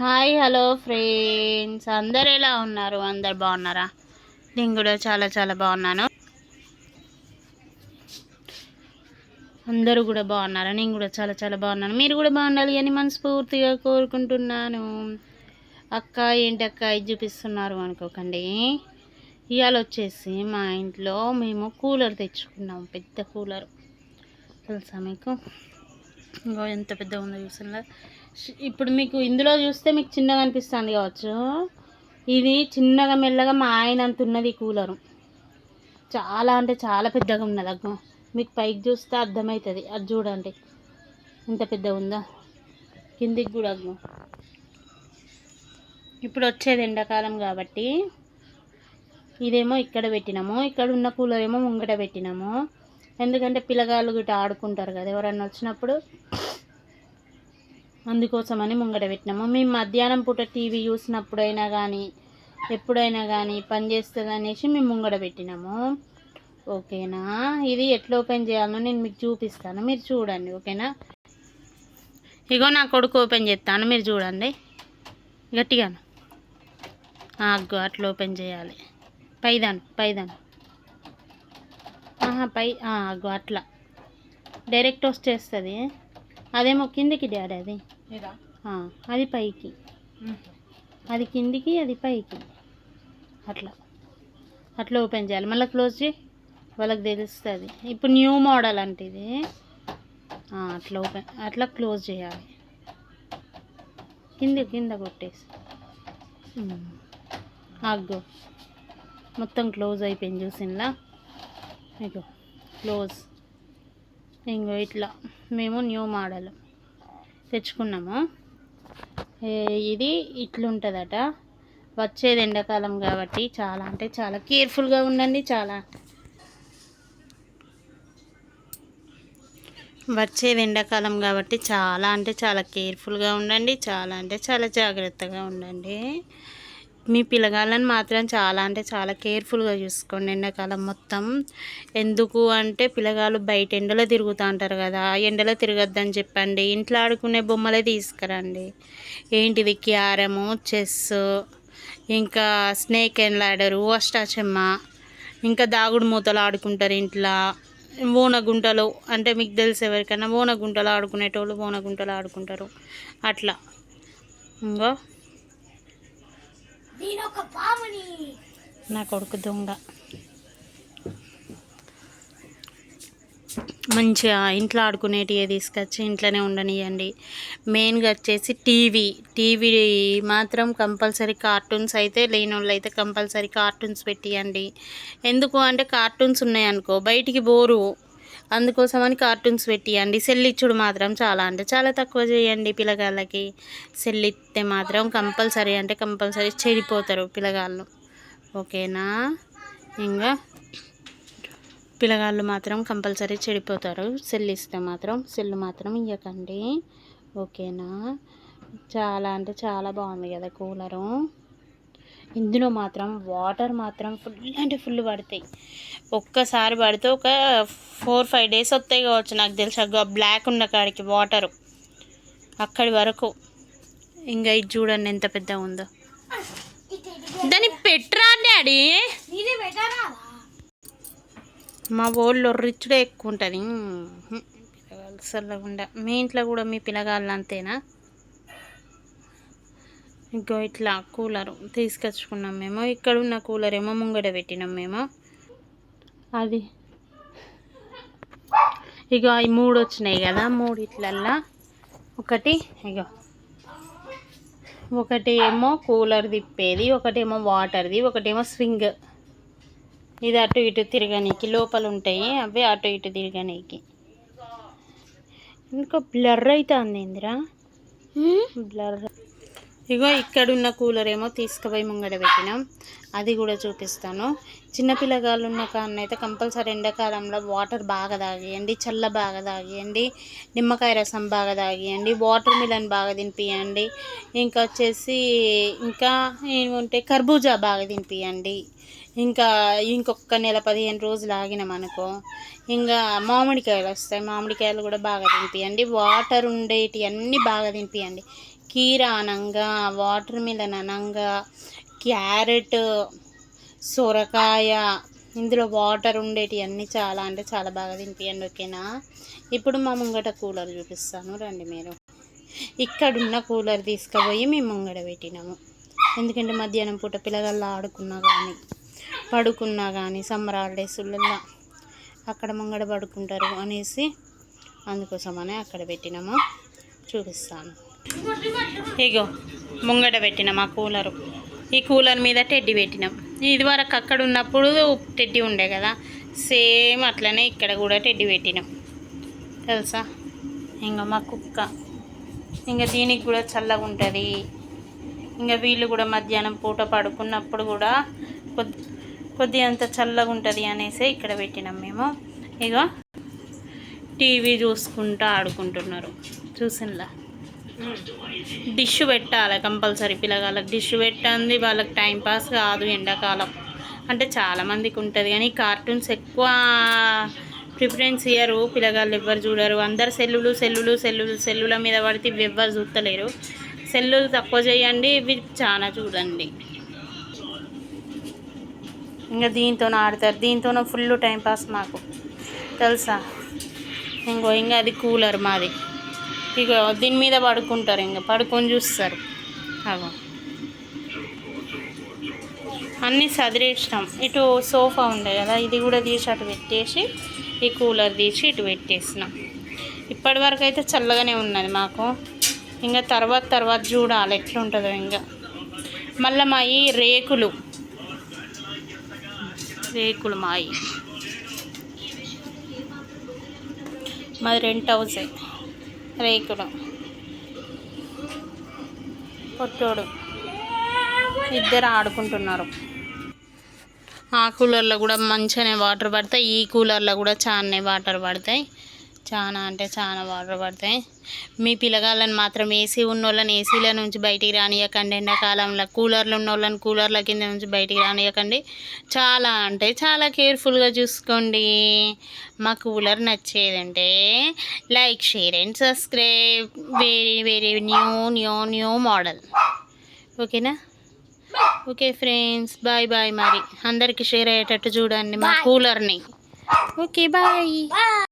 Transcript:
Hi hello friends. అందరు ఎలా ఉన్నారు? అందరు బాగున్నారా? నేను కూడా చాలా చాలా బాగున్నాను. అందరూ కూడా బాగున్నారా? నేను కూడా చాలా చాలా బాగున్నాను. మీరు కూడా బాగుండాలి అని మనస్ఫూర్తిగా కోరుకుంటున్నాను. అక్క ఏంటి అక్క? ఇది చూపిస్తున్నారు అనుకోకండి. ఇవాళ వచ్చేసి మా ఇంట్లో మేము కూలర్ తెచ్చుకున్నాం. పెద్ద కూలర్. తెలుసా మీకు? ఇంకో ఎంత పెద్ద ఉందో చూస్తున్నా. ఇప్పుడు మీకు ఇందులో చూస్తే మీకు చిన్నగా అనిపిస్తుంది కావచ్చు. ఇది చిన్నగా మెల్లగా మా ఆయన అంత ఉన్నది ఈ కూలరు. చాలా అంటే చాలా పెద్దగా ఉన్నది అగ్గం మీకు పైకి చూస్తే అర్థమవుతుంది. అది చూడండి. ఎంత పెద్దగా ఉందో? కిందికి కూడా అగ్గం ఇప్పుడు వచ్చేది ఎండాకాలం కాబట్టి ఇదేమో ఇక్కడ పెట్టినాము. ఇక్కడ ఉన్న కూలర్ ఏమో ముంగట పెట్టినాము. ఎందుకంటే పిల్లగాళ్ళు గిట్ట ఆడుకుంటారు కదా. ఎవరన్నా వచ్చినప్పుడు అందుకోసమని ముంగట పెట్టినాము. మేము మధ్యాహ్నం పూట టీవీ చూసినప్పుడైనా కానీ ఎప్పుడైనా కానీ పని చేస్తుంది అనేసి మేము ముంగడ పెట్టినాము. ఓకేనా? ఇది ఎట్లా ఓపెన్ చేయాలో నేను మీకు చూపిస్తాను. మీరు చూడండి ఓకేనా? ఇగో నా కొడుకు ఓపెన్ చేస్తాను. మీరు చూడండి. గట్టిగాను. అగ్గో అట్లా ఓపెన్ చేయాలి. పైదాను పైదాను. ఆహా పై అగ్గు అగ్గో అట్లా. డైరెక్ట్ వచ్చేస్తుంది అదేమో కిందికి డాడీ అది. అది పైకి. అది కిందికి అది పైకి. అట్లా. అట్లా ఓపెన్ చేయాలి. మళ్ళీ క్లోజ్ చేయి. వాళ్ళకి తెలుస్తుంది. ఇప్పుడు న్యూ మోడల్ అంటే ఇది. అట్లా ఓపెన్ అట్లా క్లోజ్ చేయాలి. కింద కింద కొట్టేసి. అగ్గో మొత్తం క్లోజ్ అయిపోయింది చూసిందా? ఇగో క్లోజ్. ఇంకో ఇట్లా మేము న్యూ మోడల్ తెచ్చుకున్నాము. ఇది ఇట్లుంటుందట. వచ్చేది ఎండాకాలం కాబట్టి చాలా అంటే చాలా కేర్ఫుల్గా ఉండండి చాలా. వచ్చేది ఎండాకాలం కాబట్టి చాలా అంటే చాలా కేర్ఫుల్గా ఉండండి చాలా అంటే చాలా జాగ్రత్తగా ఉండండి. మీ పిల్లగాళ్ళని మాత్రం చాలా అంటే చాలా కేర్ఫుల్గా చూసుకోండి ఎండాకాలం మొత్తం. ఎందుకు అంటే పిల్లగాళ్ళు బయట ఎండలో తిరుగుతూ ఉంటారు కదా ఎండలో తిరగద్దని చెప్పండి. ఇంట్లో ఆడుకునే బొమ్మలే తీసుకురండి. ఏంటిది క్యారము చెస్ ఇంకా స్నేక్ అండ్ ల్యాడరు అష్టాచమ్మ ఇంకా దాగుడు మూతలు ఆడుకుంటారు ఇంట్లో. ఓనగుంటలు అంటే మీకు తెలుసు ఎవరికైనా ఓనగుంటలు ఆడుకునేటోళ్ళు ఓనగుంటలు ఆడుకుంటారు. అట్లా. ఇంకో నా కొడుకు దొంగ. మంచిగా ఇంట్లో ఆడుకునేటివి తీసుకొచ్చి ఇంట్లోనే ఉండనియండి. మెయిన్గా వచ్చేసి టీవీ. టీవీ మాత్రం కంపల్సరీ కార్టూన్స్ అయితే లేని వాళ్ళు అయితే కంపల్సరీ కార్టూన్స్ పెట్టియండి. ఎందుకు అంటే కార్టూన్స్ ఉన్నాయనుకో బయటికి బోరు. అందుకోసమని కార్టూన్స్ పెట్టియండి. సెల్ ఇచ్చుడు మాత్రం చాలా అంటే చాలా తక్కువ చేయండి పిల్లగాళ్ళకి. సెల్ ఇస్తే మాత్రం కంపల్సరీ అంటే కంపల్సరీ చెడిపోతారు పిల్లగాళ్ళు. ఓకేనా? ఇంకా పిల్లగాళ్ళు మాత్రం కంపల్సరీ చెడిపోతారు. సెల్ ఇస్తే మాత్రం సెల్ మాత్రం ఇవ్వకండి ఓకేనా? చాలా అంటే చాలా బాగుంది కదా కూలరు. ఇందులో మాత్రం వాటర్ మాత్రం ఫుల్ అంటే ఫుల్ పడతాయి. ఒక్కసారి పడితే ఒక ఫోర్ ఫైవ్ డేస్ వస్తాయి కావచ్చు నాకు తెలిసి. బ్లాక్ ఉన్న కాడికి వాటరు. అక్కడి వరకు. ఇంకా ఇది చూడండి ఎంత పెద్ద ఉందో. దాన్ని పెట్టరా డాడీ? మా ఊళ్ళో రిచ్డే ఎక్కువ ఉంటుంది. పిల్లగాళ్ళు మీ ఇంట్లో కూడా మీ పిల్లగాళ్ళు అంతేనా? ఇంకో ఇట్లా కూలర్ తీసుకొచ్చుకున్నాం మేము. ఇక్కడ ఉన్న కూలర్ ఏమో ముంగడ పెట్టినాం మేము. అది. ఇక ఈ మూడు వచ్చినాయి కదా మూడు ఇట్లల్లా ఒకటి ఇక ఒకటి ఏమో కూలర్ తిప్పేది ఒకటేమో వాటర్ది ఒకటేమో స్వింగ్. ఇది అటు ఇటు తిరగనీకి లోపల ఉంటాయి అవి అటు ఇటు తిరగనీకి. ఇంకా బ్లర్ అవుతుంది ఇందిరా. బ్లర్. ఇగో ఇక్కడ ఉన్న కూలర్ ఏమో తీసుకుపోయి ముంగడ పెట్టినాం. అది కూడా చూపిస్తాను. చిన్నపిల్లగాళ్ళు ఉన్న కాన్న అయితే కంపల్సరీ ఎండాకాలంలో వాటర్ బాగా తాగియండి చల్ల బాగా తాగియండి నిమ్మకాయ రసం బాగా తాగియండి వాటర్ మిలన్ బాగా తినిపియండి. ఇంకా వచ్చేసి ఇంకా ఏముంటే కర్బూజా బాగా తినిపియండి. ఇంకా ఇంకొక నెల పదిహేను రోజులు ఆగినామనుకో ఇంకా మామిడికాయలు వస్తాయి మామిడికాయలు కూడా బాగా తినిపియండి. వాటర్ ఉండేటి అన్నీ బాగా తినిపియండి. కీర అనంగా వాటర్ మిలన్ అనంగా క్యారెట్ సొరకాయ ఇందులో వాటర్ ఉండేటి అన్నీ చాలా అంటే చాలా బాగా తినిపియండి ఓకేనా? ఇప్పుడు మా ముంగట కూలర్ చూపిస్తాను రండి మీరు. ఇక్కడున్న కూలర్ తీసుకుపోయి మేము ముంగడ పెట్టినాము. ఎందుకంటే మధ్యాహ్నం పూట పిల్లగాళ్ళు ఆడుకున్నా కానీ పడుకున్నా కానీ సమ్మర్ హాలిడేస్లలో అక్కడ ముంగడ పడుకుంటారు అనేసి అందుకోసమనే అక్కడ పెట్టినాము. చూపిస్తాను. ఇగో ముంగడ పెట్టినాం ఆ కూలరు. ఈ కూలర్ మీద టెడ్డి పెట్టినాం. ఇదివరకు అక్కడ ఉన్నప్పుడు టెడ్డి ఉండే కదా సేమ్ అట్లనే ఇక్కడ కూడా టెడ్డి పెట్టినాం. తెలుసా? ఇంకా మా కుక్క. ఇంకా దీనికి కూడా చల్లగా ఉంటుంది. ఇంకా వీళ్ళు కూడా మధ్యాహ్నం పూట పడుకున్నప్పుడు కూడా కొద్ది కొద్ది అంత చల్లగా ఉంటుంది అనేసి ఇక్కడ పెట్టినాం మేము. ఇగో టీవీ చూసుకుంటూ ఆడుకుంటున్నారు. చూసినలా? డిష్ పెట్టాలి కంపల్సరీ పిల్లగాళ్ళకి. డిష్ పెట్టండి వాళ్ళకి టైంపాస్ కాదు ఎండాకాలం. అంటే చాలామందికి ఉంటుంది కానీ కార్టూన్స్ ఎక్కువ ప్రిఫరెన్స్ ఇయ్యరు. పిల్లగాళ్ళు ఎవ్వరు చూడరు. అందరు సెల్లులు సెల్లులు సెల్లులు సెల్లుల మీద పడితే ఇవి ఎవ్వరు చూస్తలేరు సెల్లులు తక్కువ చేయండి ఇవి చాలా చూడండి. ఇంకా దీంతో ఆడతారు. దీంతోనే ఫుల్ టైంపాస్ మాకు. తెలుసా? ఇంకో ఇంకా అది కూలర్ మాది. ఇక దీని మీద పడుకుంటారు ఇంకా పడుకొని చూస్తారు. అగో. అన్నీ సదిరేసినాం. ఇటు సోఫా ఉండే కదా ఇది కూడా తీసి అటు పెట్టేసి ఈ కూలర్ తీసి ఇటు పెట్టేసినాం. ఇప్పటివరకు అయితే చల్లగానే ఉన్నది మాకు. ఇంకా తర్వాత తర్వాత చూడాలి ఎట్లుంటుందో ఇంకా మళ్ళీ మాయి రేకులు. రేకులు మాయి. మాది రెంట్ హౌసే. రేకుడు పొట్టోడు. ఇద్దరు ఆడుకుంటున్నారు. ఆ కూలర్లో కూడా మంచిగానే వాటర్ పడతాయి ఈ కూలర్లో కూడా చాలానే వాటర్ పడతాయి. చాలా అంటే చాలా వాటర్ పడతాయి. మీ పిల్లగాళ్ళని మాత్రం ఏసీ ఉన్న వాళ్ళని ఏసీల నుంచి బయటికి రానియకండి. ఎండాకాలంలో కూలర్లు ఉన్న వాళ్ళని కూలర్ల కింద నుంచి బయటికి రానియకండి. చాలా అంటే చాలా కేర్ఫుల్గా చూసుకోండి. మా cooler నచ్చేదంటే like share and subscribe. Very very new new new model. ఓకేనా? ఓకే ఫ్రెండ్స్ బాయ్ బాయ్ మరి. అందరికి షేర్ అయ్యేటట్టు చూడండి మా కూలర్ని. Okay bye.